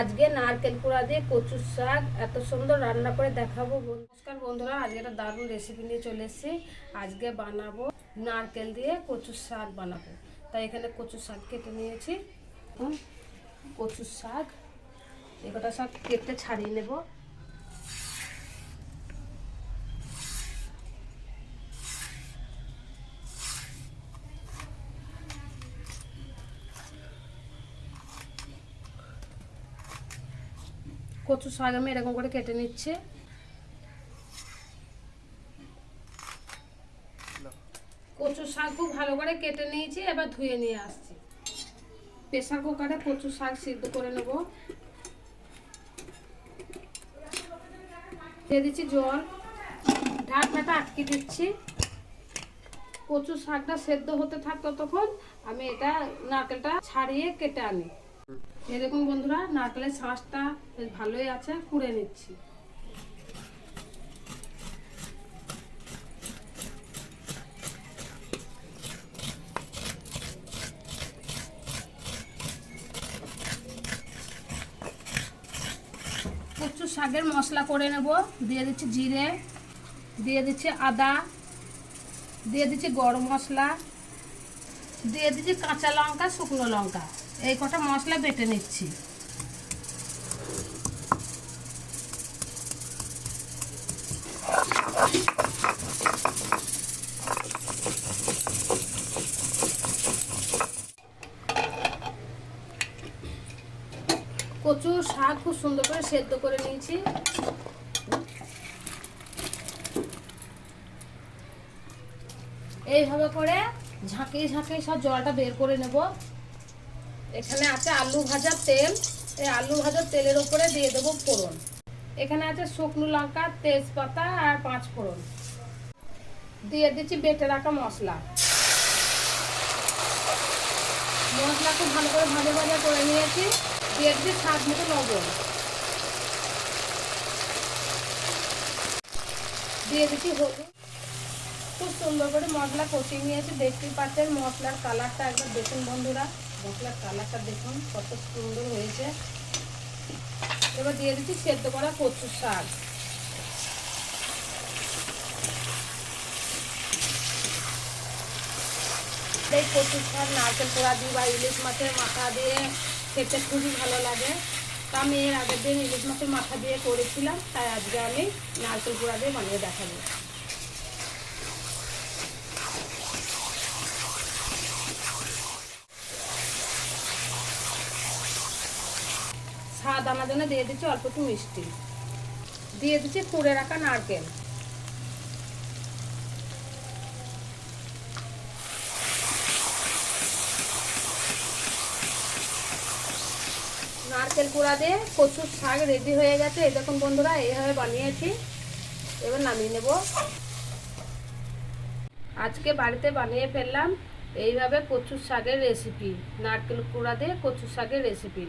আজকে নারকেল কুড়া দিয়ে কচুর শাক, এত সুন্দর রান্না করে দেখাবো নমস্কার বন্ধুরা, আজকে একটা দারুণ রেসিপি নিয়ে চলে এসেছি। আজকে বানাবো নারকেল দিয়ে কচুর শাক বানাবো। তাই এখানে কচুর শাক কেটে নিয়েছি। কচুর শাক এগোটা শাক কেটে ছাড়িয়ে নেব। কচু শাক আমি এরকম করে কেটে নিচ্ছে। কচু শাক খুব ভালো করে কেটে নিয়েছি, এবার ধুয়ে নিয়ে আসছি। প্রেশার কুকারে কচু শাক সিদ্ধ করে নেব। দিয়ে দিচ্ছি জল। ঢাকনাটা আটকে দিচ্ছি। কচু শাকটা সেদ্ধ হতে থাকতো তখন আমি এটা নারকেলটা ছাড়িয়ে কেটে আনি। এরকম বন্ধুরা, নারকেলের শাঁসটা বেশ ভালোই আছে, কুড়ে নিচ্ছি। কচু শাকের মশলা করে নেব। দিয়ে দিচ্ছি জিরে, দিয়ে দিচ্ছি আদা, দিয়ে দিচ্ছি গরম মশলা। দিয়ে দিচ্ছি কাঁচা লঙ্কা, শুকনো লঙ্কা। এই কটা মশলা বেটে নিচ্ছি। কচু শাক খুব সুন্দর করে সেদ্ধ করে নিয়েছি। এইভাবে করে ঝাঁকিয়ে ঝাঁকিয়ে সব জলটা বের করে নেব। এখানে আছে আলু ভাজার তেল। এই আলু ভাজার তেলের উপরে দিয়ে দেবো ফোড়ন। এখানে আছে শুকনো লঙ্কা, তেজপাতা আর পাঁচ ফোড়ন। দিয়ে দিচ্ছি বেটে রাখা মশলা। মশলা খুব ভালো করে ভাজা ভাজা করে নিয়েছি। দিয়ে দিচ্ছি স্বাদ মতো লবণ। দিয়ে দিচ্ছি হলুদ। খুব সুন্দর করে মশলা কষিয়ে নিয়েছি। দেখতেই পাচ্ছেন মশলার কালারটা একবার দেখুন বন্ধুরা। মশলার কালারটা দেখুন, কত সুন্দর হয়েছে। এবার দিয়ে দিচ্ছি সেদ্ধ করা কচুর শাক। এই কচুর শাক, নারকেল পোড়া দিয়ে বা ইলিশ মাছের মাথা দিয়ে খেতে খুবই ভালো লাগে। তা আমি এর আগের দিন ইলিশ মাছের মাথা দিয়ে করেছিলাম, তাই আজকে আমি নারকেল পোড়া দিয়ে বানিয়ে দেখাবো। স্বাদ আমার জন্য দিয়ে দিচ্ছি, অল্প একটু মিষ্টি। দিয়ে দিচ্ছি কুড়ে রাখা নারকেল। নারকেল কুড়া দিয়ে কচুর শাক রেডি হয়ে গেছে। এই দেখুন বন্ধুরা, এইভাবে বানিয়েছি। এবার নামিয়ে নেব। আজকে বাড়িতে বানিয়ে ফেললাম এইভাবে কচুর শাকের রেসিপি নারকেল কুড়া দিয়ে কচুর শাকের রেসিপি